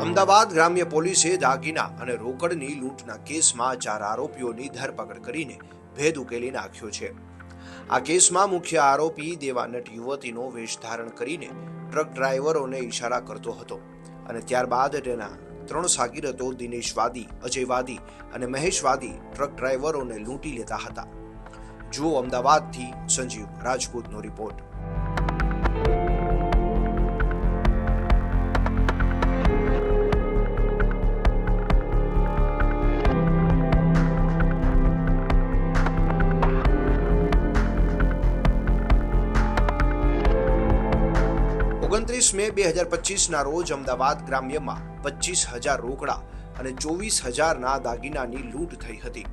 અમદાવાદ ગ્રામ્ય પોલીસે દાગીના અને રોકડની લૂંટના કેસમાં ચાર આરોપીઓની ધરપકડ કરીને ભેદ ઉકેલી નાખ્યો છે. આ કેસમાં મુખ્ય આરોપી દેવાનટ યુવતીનો વેશ ધારણ કરીને ટ્રક ડ્રાઈવરોને ઈશારા કરતો હતો અને ત્યારબાદ તેના ત્રણ સાગીરતો દિનેશ વાદી અજય વાદી અને મહેશ વાદી ટ્રક ડ્રાઈવરોને લૂંટી લેતા હતા. જુઓ અમદાવાદથી સંજીવ રાજપૂતનો રિપોર્ટ. ઓગણત્રીસ મે બે હજાર પચીસના રોજ અમદાવાદ ગ્રામ્યમાં પચીસ હજાર રોકડા અને ચોવીસ હજારના દાગીનાની લૂંટ થઈ હતી.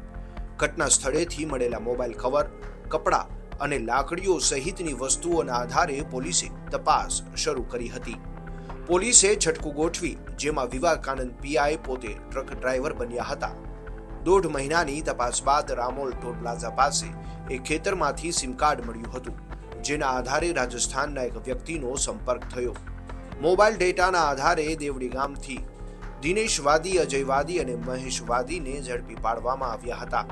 ઘટના સ્થળેથી મળેલા મોબાઈલ કવર, કપડાં અને લાકડીઓ સહિતની વસ્તુઓના આધારે પોલીસે તપાસ શરૂ કરી હતી. પોલીસે છટકું ગોઠવી, જેમાં વિવેકાનંદ પીઆઈ પોતે ટ્રક ડ્રાઈવર બન્યા હતા. દોઢ મહિનાની તપાસ બાદ રામોલ ટોલ પ્લાઝા પાસે એક ખેતરમાંથી સિમ કાર્ડ મળ્યું હતું. જેના આધારે રાજસ્થાનના એક વ્યક્તિનો સંપર્ક થયો. મોબાઈલ ડેટાના આધારે દેવડી ગામથી દિનેશ વાદી, અજય વાદી અને મહેશ વાદીને ઝડપી પાડવામાં આવ્યા હતા.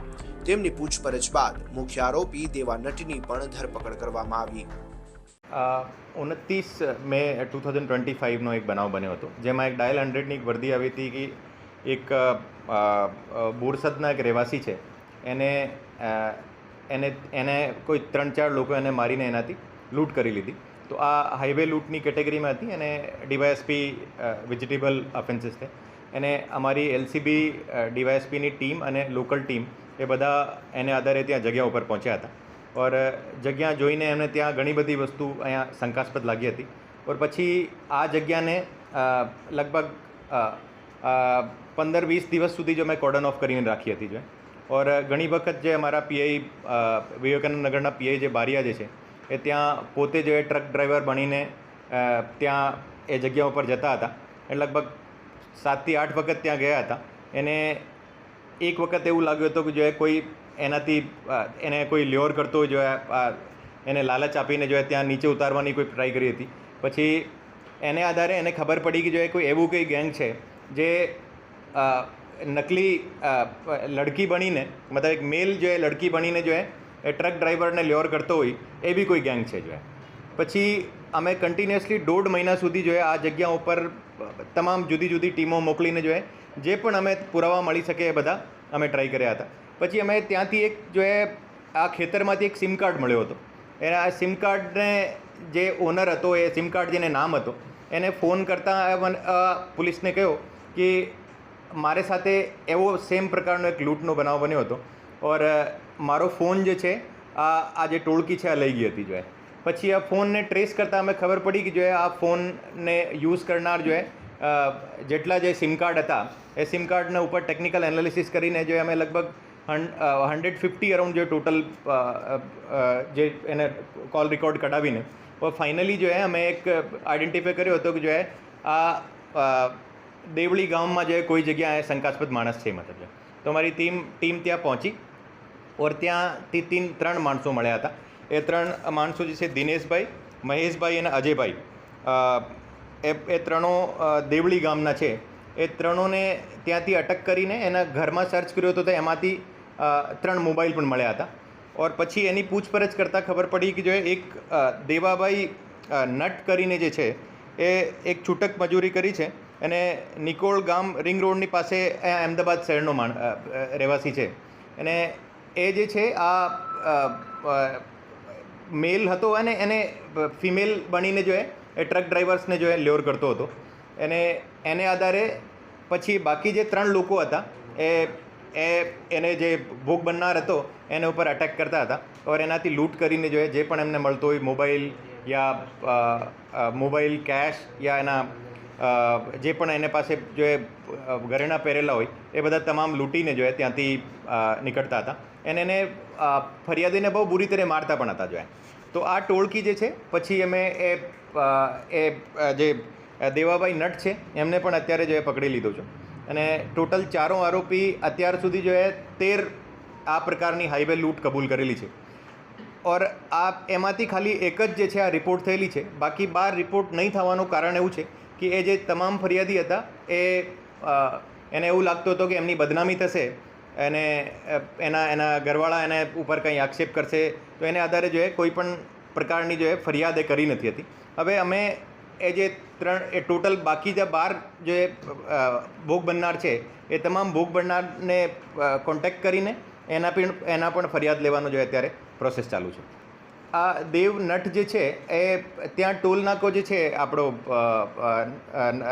તેમની પૂછપરછ બાદ મુખ્ય આરોપી દેવા નટની પણ ધરપકડ કરવામાં આવી. ઉનત્રીસ મે ટુ થાઉઝન્ડ ટ્વેન્ટી ફાઇવનો એક બનાવ બન્યો હતો, જેમાં એક ડાયલ હંડ્રેડની એક વર્દી આવી હતી કે એક બોરસદના એક રહેવાસી છે. એને એને એને કોઈ ત્રણ ચાર લોકો એને મારીને એનાથી લૂંટ કરી લીધી. તો આ હાઈવે લૂંટની કેટેગરીમાં હતી અને ડીવાયએસપી વેજીટેબલ ઓફેન્સીસ છે. એને અમારી એલસીબી ડીવાયએસપીની ટીમ અને લોકલ ટીમ એ બધા એને આધારે ત્યાં જગ્યા ઉપર પહોંચ્યા હતા. ઓર જગ્યા જોઈને એમને ત્યાં ઘણી બધી વસ્તુ અહીંયા શંકાસ્પદ લાગી હતી. ઓર પછી આ જગ્યાને લગભગ પંદર વીસ દિવસ સુધી જો મેં કોર્ડન ઓફ કરીને રાખી હતી જો ઓર ઘણી વખત જે અમારા પીઆઈ વિવેકાનંદ નગરના પીઆઈ જે બારિયા જે છે, એ ત્યાં પોતે જે ટ્રક ડ્રાઈવર બનીને ત્યાં એ જગ્યા ઉપર જતા હતા. એ લગભગ સાતથી આઠ વખત ત્યાં ગયા હતા. એને એક વખત એવું લાગ્યું હતું કે જો એ કોઈ એનાથી એને કોઈ લ્યોર કરતો હોય, જો એને લાલચ આપીને જો ત્યાં નીચે ઉતારવાની કોઈ ટ્રાય કરી હતી. પછી એને આધારે એને ખબર પડી કે જો કોઈ એવું કંઈ ગેંગ છે, જે નકલી લડકી બનીને, મતલબ એક મેલ જો એ લડકી બનીને જો એ ટ્રક ડ્રાઈવરને લ્યોર કરતો હોય, એ બી કોઈ ગેંગ છે જો. પછી અમે કન્ટિન્યુઅસલી દોઢ મહિના સુધી જો આ જગ્યા ઉપર તમામ જુદી જુદી ટીમો મોકલીને જો, જે પણ અમે પુરાવા મળી શકે એ બધા અમે ટ્રાય કર્યા હતા. પછી અમે ત્યાંથી એક જો એ આ ખેતરમાંથી એક સિમ કાર્ડ મળ્યો હતો. એના આ સિમ કાર્ડને જે ઓનર હતો, એ સિમ કાર્ડ જેને નામ હતો, એને ફોન કરતાં પોલીસને કહ્યું કે મારે સાથે એવો સેમ પ્રકારનો એક લૂંટનો બનાવ બન્યો હતો. ઓર મારો ફોન જે છે, આ આ જે ટોળકી છે, આ લઈ ગઈ હતી, જો પછી આ ફોનને ટ્રેસ કરતાં અમે ખબર પડી કે જો આ ફોનને યુઝ કરનાર જો જેટલા જે સિમ કાર્ડ હતા, એ સિમ કાર્ડના ઉપર ટેકનિકલ એનાલિસિસ કરીને જો અમે લગભગ હંડ્રેડ ફિફ્ટી અરાઉન્ડ જે ટોટલ જે એને કોલ રેકોર્ડ કઢાવીને. ફાઇનલી જો અમે એક આઈડેન્ટિફાઈ કર્યો હતો કે જો આ દેવળી ગામમાં જે કોઈ જગ્યાએ શંકાસ્પદ માણસ છે, મતલબ છે. તો મારી ટીમ ટીમ ત્યાં પહોંચી ઓર ત્યાંથી તીન, ત્રણ માણસો મળ્યા હતા. એ ત્રણ માણસો જે છે, દિનેશભાઈ, મહેશભાઈ અને અજયભાઈ એ એ ત્રણો દેવળી ગામના છે. એ ત્રણોને ત્યાંથી અટક કરીને એના ઘરમાં સર્ચ કર્યો હતો તો એમાંથી ત્રણ મોબાઈલ પણ મળ્યા હતા. ઓર પછી એની પૂછપરછ કરતાં ખબર પડી કે જો એક દેવાભાઈ નટ કરીને જે છે, એ એક છૂટક મજૂરી કરી છે. અને નિકોળ ગામ રિંગ રોડની પાસે અમદાવાદ શહેરનો માણ રહેવાસી છે. અને એ જે છે, આ મેલ હતો અને એને ફિમેલ બનીને જો એ ટ્રક ડ્રાઈવર્સને જો એ લ્યોર કરતો હતો. એને એને આધારે પછી બાકી જે ત્રણ લોકો હતા, એ એ, એને જે ભોગ બનનાર હતો, એના ઉપર અટેક કરતા હતા. ઓર એનાથી લૂંટ કરીને જો જે પણ એમને મળતો હોય, મોબાઈલ યા મોબાઈલ કેશ યા એના જે પણ એને પાસે જો એ ઘરેણાં પહેરેલા હોય, એ બધા તમામ લૂંટીને જો એ ત્યાંથી નીકળતા હતા. અને એને ફરિયાદીને બહુ બુરી તરહ મારતા પણ હતા જો એ. તો આ ટોળકી જે છે, પછી અમે એ એ જે દેવાભાઈ નટ છે, એમને પણ અત્યારે જો એ પકડી લીધો છે. અને ટોટલ ચારો આરોપી અત્યાર સુધી જો એ તેર આ પ્રકારની હાઈવે લૂંટ કબૂલ કરેલી છે. ઓર આ એમાંથી ખાલી એક જ જે છે, આ રિપોર્ટ થયેલી છે. બાકી બાર રિપોર્ટ નહીં થવાનું કારણ એવું છે કે એ જે તમામ ફરિયાદી હતા, એ એને એવું લાગતું હતું કે એમની બદનામી થશે અને એના એના ઘરવાળા એને ઉપર કંઈ આક્ષેપ કરશે, તો એને આધારે જો એ કોઈ પણ પ્રકારની જો એ ફરિયાદ એ કરી નથી હતી. હવે અમે એ જે ત્રણ, એ ટોટલ બાકી જે બાર જે ભોગ બનનાર છે, એ તમામ ભોગ બનનારને કોન્ટેક્ટ કરીને એના પણ એના પણ ફરિયાદ લેવાનો જો અત્યારે પ્રોસેસ ચાલુ છે. આ દેવ નટ જે છે, એ ત્યાં ટોલ નાકો જે છે, આપણો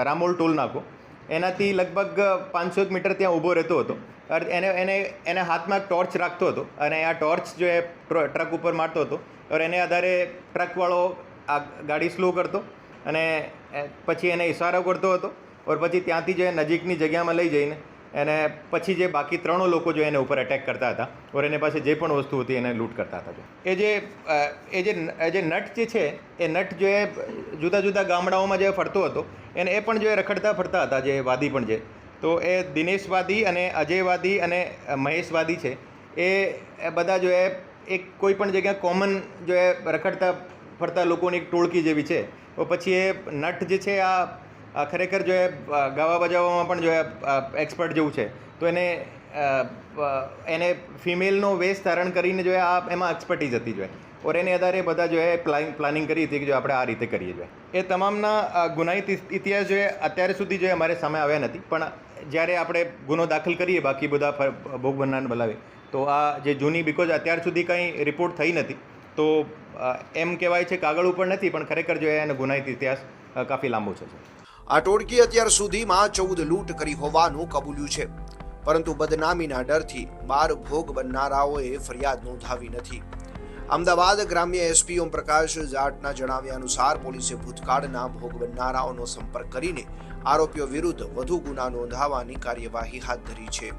રામોલ ટોલ નાકો, એનાથી લગભગ પાંચસો મીટર ત્યાં ઊભો રહેતો હતો. એને એને એને હાથમાં ટોર્ચ રાખતો હતો અને આ ટોર્ચ જો એ ટ્રક ઉપર મારતો હતો. और એને આધારે ટ્રકવાળો આ ગાડી સ્લો કરતો અને પછી એને ઇશારો કરતો હતો. ઓર પછી ત્યાંથી જે નજીકની જગ્યામાં લઈ જઈને એને પછી જે બાકી ત્રણો લોકો જો એને ઉપર એટેક કરતા હતા, ઓર એની પાસે જે પણ વસ્તુ હતી એને લૂંટ કરતા હતા એ જે એ જે એ જે નટ જે છે, એ નટ જો એ જુદા જુદા ગામડાઓમાં જે ફરતો હતો, એને એ પણ જો એ રખડતા ફરતા હતા, જે વાદી પણ છે તો એ દિનેશવાદી અને અજયવાદી અને મહેશવાદી છે, એ બધા જો એ, એક કોઈ પણ જગ્યા કોમન જો એ રખડતા ફરતા લોકોની એક ટોળકી જેવી છે, તો પછી એ નટ જે છે આ ખરેખર જો એ ગાવા બજાવવામાં પણ જો એ એક્સપર્ટ જેવું છે, તો એને એને ફિમેલનો વેશ ધારણ કરીને જો એ આ એમાં એક્સપર્ટીઝ હતી જો એ. ઓર એને આધારે બધા જો એ પ્લાનિંગ પ્લાનિંગ કરી હતી કે જો આપણે આ રીતે કરીએ જોઈએ એ તમામના ગુનાહિત ઇતિહાસ જો એ અત્યારે સુધી જો એ અમારે સામે આવ્યા નથી, પણ જ્યારે આપણે ગુનો દાખલ કરીએ, બાકી બધા ભોગ બનનારને બોલાવીએ, તો આ જે જૂની બિકોઝ અત્યાર સુધી કંઈ રિપોર્ટ થઈ નથી, તો એમ કહેવાય છે કાગળ ઉપર નથી, પણ ખરેખર જો એનો ગુનાહિત ઇતિહાસ કાફી લાંબો છે આ ટોળકી અત્યાર સુધીમાં ચૌદ લૂંટ કરી હોવાનું કબૂલ્યું છે. પરંતુ બદનામીના ડરથી બાર ભોગ બનનારાઓએ ફરિયાદ નોંધાવી નથી. અમદાવાદ ગ્રામ્ય એસપી ઓમ પ્રકાશ જાટના જણાવ્યા અનુસાર પોલીસે ભૂતકાળના ભોગ બનનારાઓનો સંપર્ક કરીને આરોપીઓ વિરુદ્ધ વધુ ગુના નોંધાવવાની કાર્યવાહી હાથ ધરી છે.